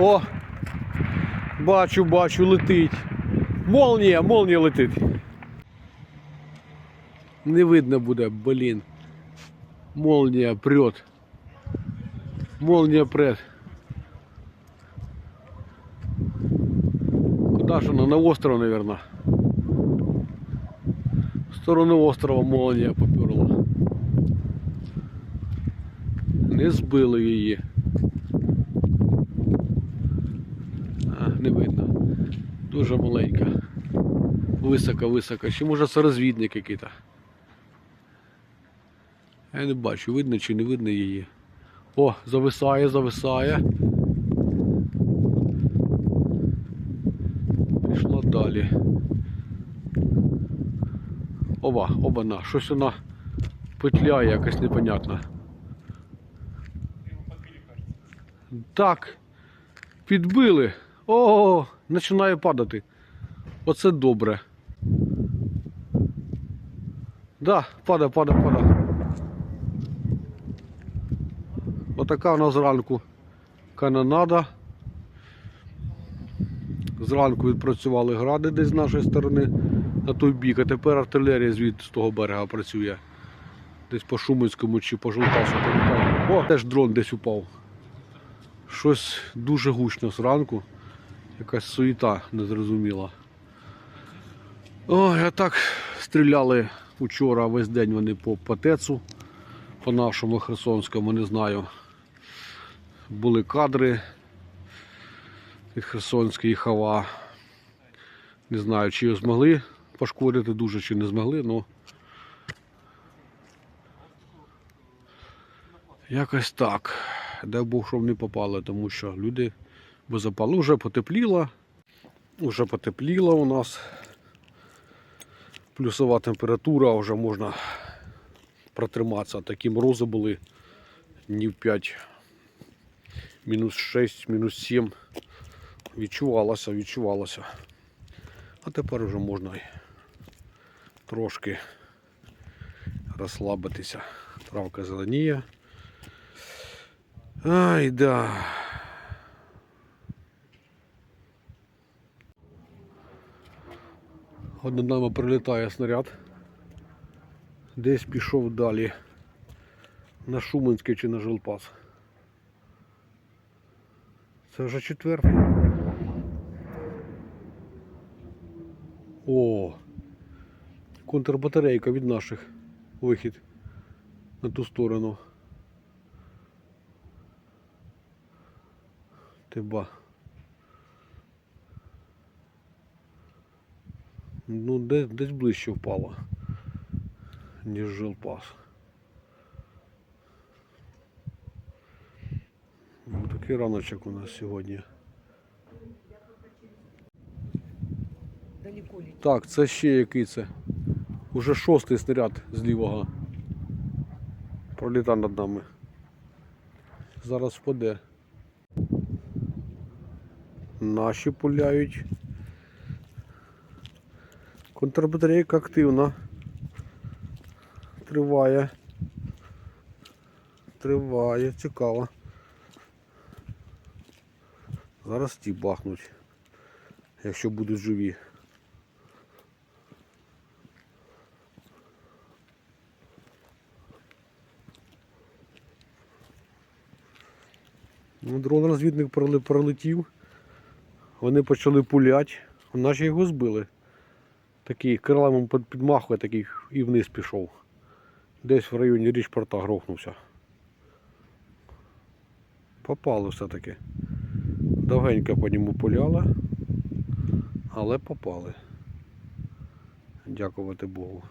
О! Бачу, бачу, летить. Молнія, молнія летить. Не видно буде, блін. Молнія прет. Молнія прет. Куда ж вона? На остров, наверное. В сторону острова молнія поперла. Не збили її. А, не видно. Дуже маленька. Високо-високо. Чи може це розвідник який-то? Я не бачу, видно чи не видно її. О, зависає, зависає. Пішла далі. Оба, оба на. Щось вона петляє якось непонятно. Так. Підбили. О, починає падати. Оце добре. Да, пада, пада, пада. Отака у нас зранку канонада. Зранку відпрацювали гради десь з нашої сторони на той бік, а тепер артилерія звідти з того берега працює. Десь по Шуменському чи по Жолтасу. О, теж дрон десь упав. Щось дуже гучно зранку. Якась суєта незрозуміла. Ой, а так стріляли вчора весь день вони по Патецу, по нашому Херсонському, не знаю. Були кадри від Херсонської хава. Не знаю, чи його змогли пошкодити дуже, чи не змогли, але якось так. Дай Бог, щоб не попали, тому що люди би запали. Вже потепліло. Вже потепліло у нас. Плюсова температура, вже можна протриматися. Такі морози були днів 5, мінус 6, мінус 7. Відчувалося, відчувалося. А тепер вже можна трошки розслабитися. Травка зеленіє. Ай, да. Над нами прилітає снаряд. Десь пішов далі. На Шуменське чи на Жилпас. Це вже четвертий. О! Контрбатарейка від наших вихід на ту сторону. Тиба. Ну, десь, десь ближче впала, ніж жилпас. Ну, такий раночок у нас сьогодні. Так, це ще який це? Уже шостий снаряд з лівого. Проліта над нами. Зараз впаде. Наші пуляють. Контрбатарейка активна. Триває. Триває, цікаво. Зараз ті бахнуть, якщо будуть живі. Ну, дрон-розвідник пролетів. Вони почали пуляти, наші його збили. Такий крилами підмахує такий і вниз пішов. Десь в районі річпорта грохнувся. Попало все-таки. Довгенько по ньому пуляли, але попали. Дякувати Богу.